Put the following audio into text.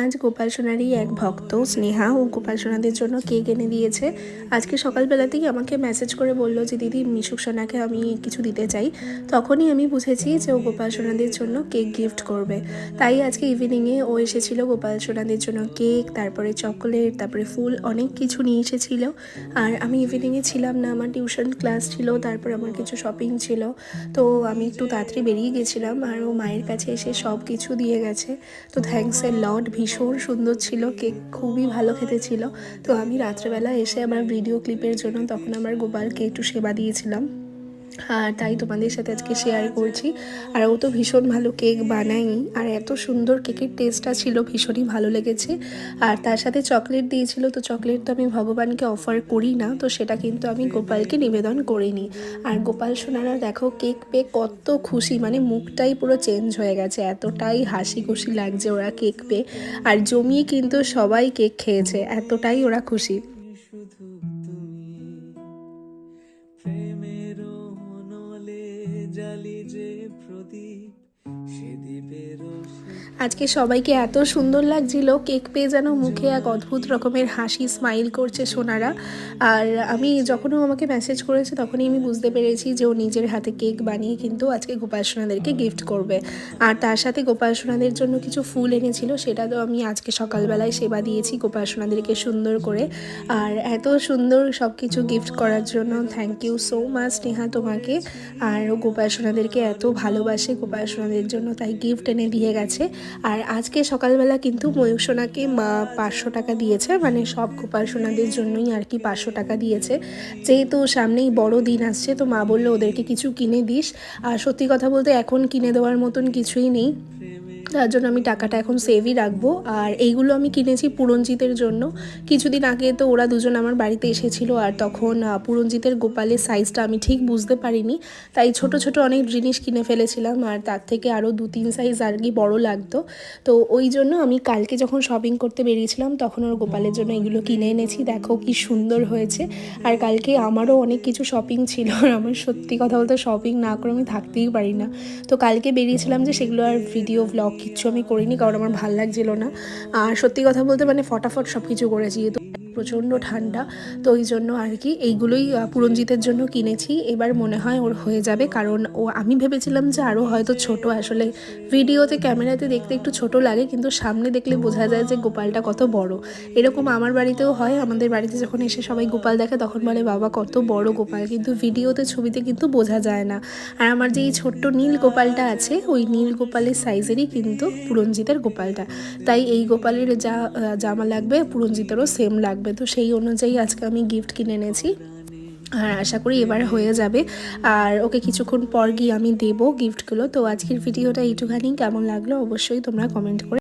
আজ গোপাল সোনারই এক ভক্ত, স্নেহা ও গোপাল সোনাদের জন্য কেক এনে দিয়েছে। আজকে সকালবেলাতেই আমাকে মেসেজ করে বলল যে, দিদি, মিশুক সোনাকে আমি কিছু দিতে চাই। তখনই আমি বুঝেছি যে, ও গোপাল সোনাদের জন্য কেক গিফট করবে। তাই আজকে ইভিনিংয়ে ও এসেছিল গোপাল সোনাদের জন্য কেক, তারপরে চকোলেট তারপরে ফুল, অনেক কিছু নিয়ে এসেছিল। আর আমি ইভিনিংয়ে ছিলাম না, আমার টিউশন ক্লাস ছিল, তারপর আমার কিছু শপিং ছিল। তো আমি একটু তাড়াতাড়ি বেরিয়ে গেছিলাম, আর ও মায়ের কাছে এসে সব কিছু দিয়ে গেছে। তো থ্যাংকস এ লট ভীষণ সুন্দর ছিল, কেক খুবই ভালো খেতে ছিল তো আমি রাত্রেবেলা এসে আমার ভিডিও ক্লিপের জন্য তখন আমার গোপালকে একটু সেবা দিয়েছিলাম। আর তাই তোমাদের সাথে আজকে শেয়ার করছি। আর ও তো ভীষণ ভালো কেক বানাই আর এত সুন্দর কেকের টেস্টটা ছিল, ভীষণই ভালো লেগেছে। আর তার সাথে চকলেট দিয়েছিল, তো চকলেট তো আমি ভগবানকে অফার করি না, তো সেটা কিন্তু আমি গোপালকে নিবেদন করিনি। আর গোপাল সোনারা দেখো কেক পেয়ে কত খুশি মানে মুখটাই পুরো চেঞ্জ হয়ে গেছে। এতটাই হাসি খুশি লাগছে ওরা কেক পেয়ে। আর জমিয়ে কিন্তু সবাই কেক খেয়েছে, এতটাই ওরা খুশি। শুধু তুমি জালি যে প্রদীপ আজকে সবাইকে এত সুন্দর লাগছিল। কেক পেয়ে যেন মুখে এক অদ্ভুত রকমের হাসি স্মাইল করছে সোনারা। আর আমি যখনও আমাকে মেসেজ করেছে, তখনই আমি বুঝতে পেরেছি যে ও নিজের হাতে কেক বানিয়ে কিন্তু আজকে গোপাল সোনাদেরকে গিফট করবে। আর তার সাথে গোপাল সোনাদের জন্য কিছু ফুল এনেছিল, সেটা তো আমি আজকে সকালবেলায় সেবা দিয়েছি গোপাল সোনাদেরকে সুন্দর করে। আর এত সুন্দর সব কিছু গিফট করার জন্য thank you so much Neha তোমাকে। আর গোপাল সোনাদেরকে এত ভালোবাসে, গোপাল সোনাদের জন্য তাই গিফট এনে দিয়ে গেছে। আর আজকে সকালবেলা কিন্তু ময়ূর সোনাকে মা পাঁচশো টাকা দিয়েছে মানে সব গোপাল সোনাদের জন্যই আর কি পাঁচশো টাকা দিয়েছে। যেহেতু সামনেই বড় দিন আসছে, তো মা বলল ওদেরকে কিছু কিনে দিস। আর সত্যি কথা বলতে এখন কিনে দেওয়ার মতন কিছুই নেই। তার জন্য আমি টাকাটা এখন সেভই রাখব। আর এইগুলো আমি কিনেছি পুরঞ্জিতের জন্য। কিছুদিন আগে তো ওরা দুজন আমার বাড়িতে এসেছিল আর তখন পুরঞ্জিতের গোপালের সাইজটা আমি ঠিক বুঝতে পারিনি। তাই ছোট ছোট অনেক জিনিস কিনে ফেলেছিলাম আর তার থেকে আরও দু তিন সাইজ আর কি বড়ো লাগতো। তো ওই জন্য আমি কালকে যখন শপিং করতে বেরিয়েছিলাম, তখন ওর গোপালের জন্য এগুলো কিনে এনেছি। দেখো কি সুন্দর হয়েছে। আর কালকে আমারও অনেক কিছু শপিং ছিল। আর আমার সত্যি কথা বলতে শপিং না করে আমি থাকতেই পারি না। তো কালকে বেরিয়েছিলাম যে সেগুলো আর ভিডিও ব্লগ কিচ্ছু আমি করিনি, কারণ আমার ভালো লাগছিল না। আর সত্যি কথা বলতে মানে ফটাফট সব কিছু করেছি। প্রচণ্ড ঠান্ডা, তো ওই জন্য আর কি এইগুলোই পুরঞ্জিতের জন্য কিনেছি। এবার মনে হয় ওর হয়ে যাবে, কারণ ও, আমি ভেবেছিলাম যে আরও হয়তো ছোট, আসলে ভিডিওতে, ক্যামেরাতে দেখতে একটু ছোট লাগে, কিন্তু সামনে দেখলে বোঝা যায় যে গোপালটা কত বড়। এরকম আমার বাড়িতেও হয়, আমাদের বাড়িতে যখন এসে সবাই গোপাল দেখে, তখন বলে, বাবা, কত বড় গোপাল। কিন্তু ভিডিওতে, ছবিতে কিন্তু বোঝা যায় না। আর আমার যে এই ছোট্ট নীল গোপালটা আছে, ওই নীল গোপালের সাইজেরই কিন্তু পুরঞ্জিতের গোপালটা। তাই এই গোপালের যা জামা লাগবে পুরঞ্জিতেরও সেম লাগবে তো সেই অনুযায়ী আজকে আমি গিফট কিনে এনেছি। আর আশা করি এবার হয়ে যাবে। আর ওকে কিছুক্ষণ পর গিয়ে আমি দেবো গিফটগুলো তো আজকের ভিডিওটা এইটুখানি। কেমন লাগল অবশ্যই তোমরা কমেন্ট করে